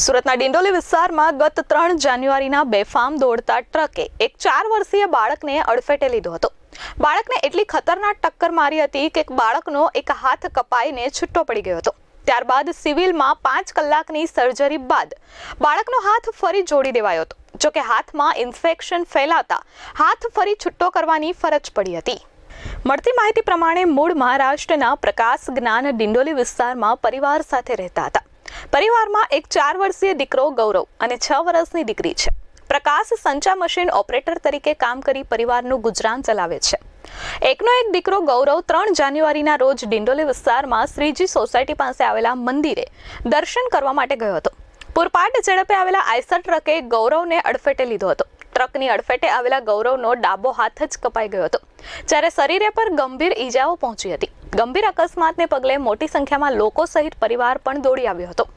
સુરતના ડિંડોલી વિસ્તારમાં ગત ત્રણ જાન્યુઆરીના બેફામ દોડતા ટ્રકે એક ચાર વર્ષીય બાળકને અડફેટે લીધો હતો. બાળકને એટલી ખતરનાક ટક્કર મારી હતી કે બાળકનો એક હાથ કપાઈને છૂટો પડી ગયો હતો. ત્યારબાદ સિવિલમાં પાંચ કલાકની સર્જરી બાદ બાળકનો હાથ ફરી જોડી દેવાયો હતો. જોકે હાથમાં ઇન્ફેક્શન ફેલાતા હાથ ફરી છૂટો કરવાની ફરજ પડી હતી. મળતી માહિતી પ્રમાણે મૂળ મહારાષ્ટ્રના પ્રકાશ જ્ઞાન ડિંડોલી વિસ્તારમાં પરિવાર સાથે રહેતા હતા. પરિવારમાં એક ચાર વર્ષીય દીકરો ગૌરવ અને છ વર્ષની દીકરી છે. પ્રકાશ સંચા મશીન ઓપરેટર તરીકે કામ કરી પરિવારનું ગુજરાન ચલાવે છે. એકનો એક દીકરો ગૌરવ ત્રણ જાન્યુઆરીના રોજ ડિંડોલી વિસ્તારમાં શ્રીજી સોસાયટી પાસે આવેલા મંદિરે દર્શન કરવા માટે ગયો હતો. પૂરપાટ ઝડપે આવેલા આઈસર ટ્રકે ગૌરવને અડફેટે લીધો હતો. ટ્રકની અડફેટે આવેલા ગૌરવનો ડાબો હાથ જ કપાઈ ગયો હતો. જ્યારે શરીરે પર ગંભીર ઈજાઓ પહોંચી હતી. ગંભીર અકસ્માતને પગલે મોટી સંખ્યામાં લોકો સહિત પરિવાર પણ દોડી આવ્યો હતો.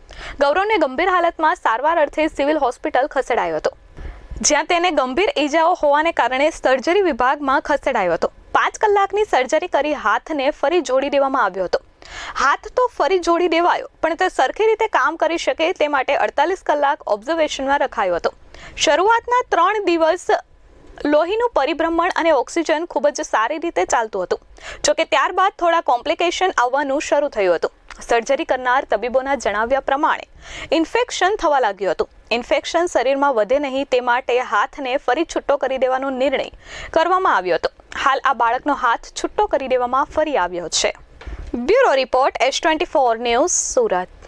ગૌરવને ગંભીર હાલતમાં સારવાર અર્થે સિવિલ હોસ્પિટલ ખસેડાયો હતો. જ્યાં તેને ગંભીર ઈજાઓ હોવાને કારણે સર્જરી વિભાગમાં ખસેડાયો હતો. પાંચ કલાકની સર્જરી કરી હાથને ફરી જોડી દેવામાં આવ્યો હતો. હાથ તો ફરી જોડી દેવાયો, પણ તે સરખી રીતે કામ કરી શકે તે માટે અડતાલીસ કલાક ઓબ્ઝર્વેશનમાં રખાયો હતો. શરૂઆતના ત્રણ દિવસ લોહીનું પરિભ્રમણ અને ઓક્સિજન ખૂબ જ સારી રીતે ચાલતું હતું. જોકે ત્યારબાદ થોડા કોમ્પ્લિકેશન આવવાનું શરૂ થયું હતું. સર્જરી કરનાર તબીબોના જણાવ્યા પ્રમાણે, ઇન્ફેક્શન થવા લાગ્યું હતું. ઇન્ફેક્શન શરીરમાં વધે નહીં તે માટે હાથને ફરી છૂટો કરી દેવાનો નિર્ણય કરવામાં આવ્યો હતો. હાલ આ બાળકનો હાથ છૂટો કરી દેવામાં ફરી આવ્યો છે. Bureau report, S twenty four news Surat.